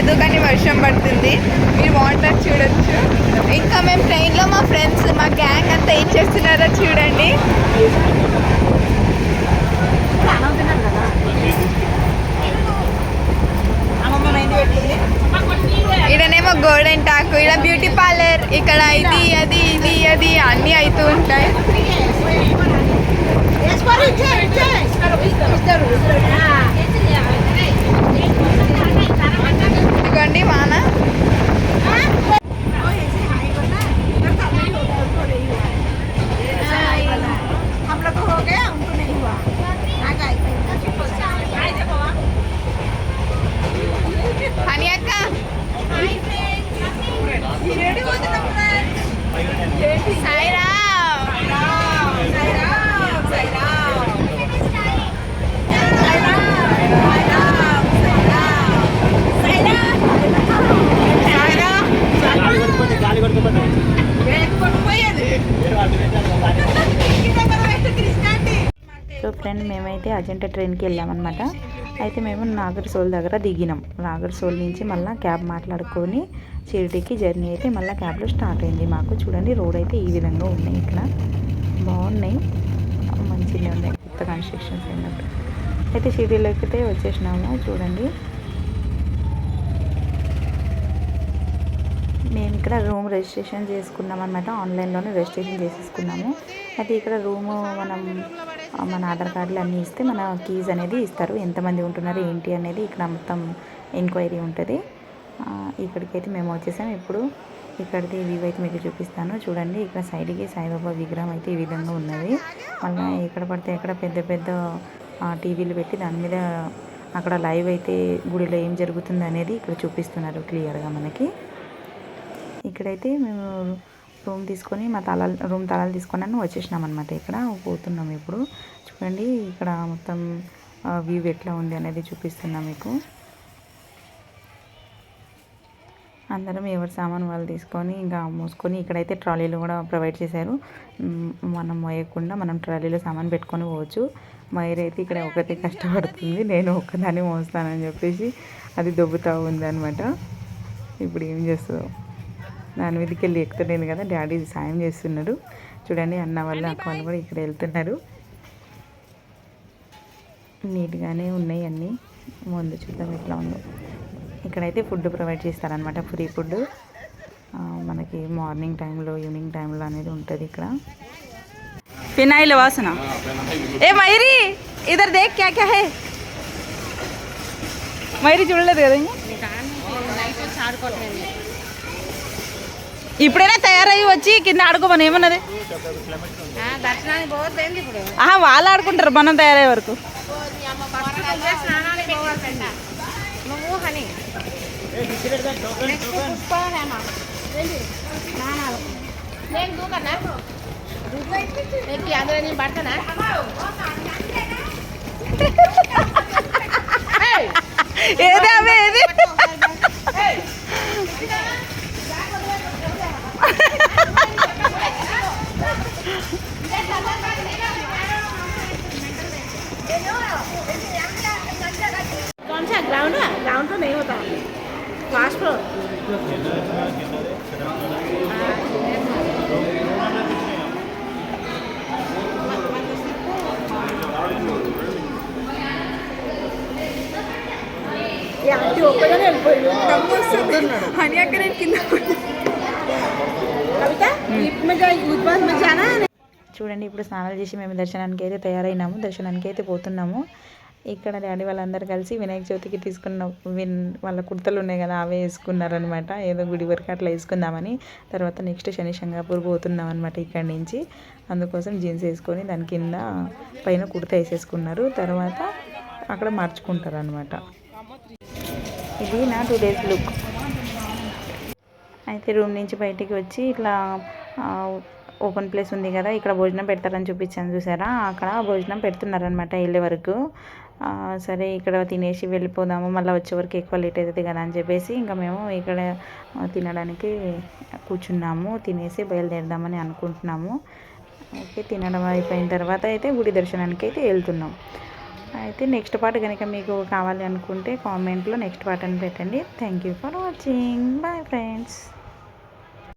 లేదు కానీ వర్షం పడుతుంది. మీరు వాటర్ చూడొచ్చు. ఇంకా మేము ట్రైన్లో మా ఫ్రెండ్స్ మా గ్యాంగ్ అంతా ఏం చేస్తున్నారో చూడండి. ఇడనేమో గోల్డెన్ టాకు ఇక్కడ బ్యూటీ పార్లర్ ఇక్కడ ఇది అది ఇది అది అన్నీ అవుతూ ఉంటాయి. ఇదిగోండి వాన సో మేమైతే అజంటా ట్రైన్కి వెళ్ళామన్నమాట. అయితే మేము నాగర్సోల్ దగ్గర దిగినాం. నాగర్సోల్ నుంచి మళ్ళీ క్యాబ్ మాట్లాడుకొని షిరిటీకి జర్నీ అయితే మళ్ళీ క్యాబ్లో స్టార్ట్ అయింది. మాకు చూడండి రోడ్ అయితే ఈ విధంగా ఉన్నాయి ఇక్కడ. బాగున్నాయి. మంచిగా ఉన్నాయి. కొత్త కన్స్ట్రక్షన్స్ అయినప్పుడు. అయితే షిరిడీలోకి అయితే వచ్చేసినాము. చూడండి. మేము ఇక్కడ రూమ్ రిజిస్ట్రేషన్ చేసుకున్నాం అనమాట ఆన్లైన్లోనే రిజిస్ట్రేషన్ చేసేసుకున్నాము. అయితే ఇక్కడ రూము మనం మన ఆధార్ కార్డులు అన్నీ ఇస్తే మన కీస్ అనేది ఇస్తారు. ఎంతమంది ఉంటున్నారు ఏంటి అనేది ఇక్కడ మొత్తం ఎంక్వైరీ ఉంటుంది. ఇక్కడికైతే మేము వచ్చేసాం. ఇప్పుడు ఇక్కడిది వ్యూ అయితే మీకు చూపిస్తాను. చూడండి ఇక్కడ సైడ్కి సాయిబాబా విగ్రహం అయితే ఈ విధంగా ఉన్నది. మళ్ళీ ఎక్కడ పడితే ఎక్కడ పెద్ద పెద్ద టీవీలు పెట్టి దాని మీద అక్కడ లైవ్ అయితే గుడిలో ఏం జరుగుతుంది అనేది ఇక్కడ చూపిస్తున్నారు క్లియర్గా మనకి. ఇక్కడైతే మేము రూమ్ తీసుకొని మా తలాలు రూమ్ తలాలు తీసుకొని వచ్చేసినాం అనమాట ఇక్కడ. పోతున్నాం ఇప్పుడు. చూడండి ఇక్కడ మొత్తం వ్యూ ఎట్లా ఉంది అనేది చూపిస్తున్నాం మీకు. అందరం ఎవరి సామాన్ వాళ్ళు తీసుకొని ఇంకా మూసుకొని ఇక్కడైతే ట్రాలీలు కూడా ప్రొవైడ్ చేశారు. మనం మోయకుండా మనం ట్రాలీలో సామాన్ పెట్టుకొని పోవచ్చు. మైర్ అయితే ఇక్కడ ఒకటి కష్టపడుతుంది. నేను ఒక్కదాన్ని మోస్తానని చెప్పేసి అది దొబ్బుతూ ఉంది అనమాట ఇప్పుడు ఏం చేస్తుందో. దాని మీదకి వెళ్ళి ఎక్కుతలేదు కదా డాడీ సాయం చేస్తున్నారు. చూడండి అన్న వాళ్ళు అక్క వాళ్ళు కూడా ఇక్కడ వెళ్తున్నారు. నీట్గానే ఉన్నాయి అన్నీ. ముందు చూద్దాం ఎట్లా ఉందో. ఇక్కడైతే ఫుడ్ ప్రొవైడ్ చేస్తారనమాట ఫ్రీ ఫుడ్ మనకి మార్నింగ్ టైంలో ఈవినింగ్ టైంలో అనేది ఉంటుంది ఇక్కడ. ఫినాయిల్ వాసన. ఏ మైరీ ఇద్దరు దేక్ క్యా క్యా హే? మైరీ చూడలేదు కదా? ఇప్పుడైనా తయారయ్యి వచ్చి కింద ఆడుకోమని ఏమన్నది? ఆహా వాళ్ళు ఆడుకుంటారు మనం తయారయ్యే వరకు. స్నానానికి పోవాల్సింద कौन सा ग्राउंड है ग्राउंड तो नहीं होता फर्स्ट फ्लोर హనీ అక్క నేను కింద कविता लिफ्ट में जाए ऊपर में जाना है చూడండి ఇప్పుడు స్నానాలు చేసి మేము దర్శనానికి అయితే తయారైనాము దర్శనానికి అయితే పోతున్నాము. ఇక్కడ డాడీ వాళ్ళందరూ కలిసి వినాయక చవితికి తీసుకున్న విన్ వాళ్ళ కుర్తలు ఉన్నాయి కదా అవే వేసుకున్నారనమాట ఏదో గుడి వరకు అట్లా వేసుకుందామని. తర్వాత నెక్స్ట్ శని శంగాపూర్ పోతున్నాం అనమాట ఇక్కడి నుంచి. అందుకోసం జీన్స్ వేసుకొని దాని కింద పైన కుర్త వేసేసుకున్నారు. తర్వాత అక్కడ మార్చుకుంటారు అనమాట ఇది నా టూ డేస్ లుక్. అయితే రూమ్ నుంచి బయటికి వచ్చి ఇట్లా ఓపెన్ ప్లేస్ ఉంది కదా ఇక్కడ భోజనం పెడతారని చూపించాను చూసారా? అక్కడ భోజనం పెడుతున్నారనమాట వెళ్ళే వరకు. సరే ఇక్కడ తినేసి వెళ్ళిపోదాము మళ్ళీ వచ్చే వరకు ఎక్కువ లేట్ అవుతుంది కదా అని చెప్పేసి ఇంకా మేము ఇక్కడ తినడానికి కూర్చున్నాము తినేసి బయలుదేరదామని అనుకుంటున్నాము. ఓకే తినడం అయిపోయిన తర్వాత అయితే గుడి దర్శనానికి అయితే వెళ్తున్నాం. అయితే నెక్స్ట్ పార్ట్ కనుక మీకు కావాలి అనుకుంటే కామెంట్లో నెక్స్ట్ పార్ట్ అని పెట్టండి. Thank you for watching bye friends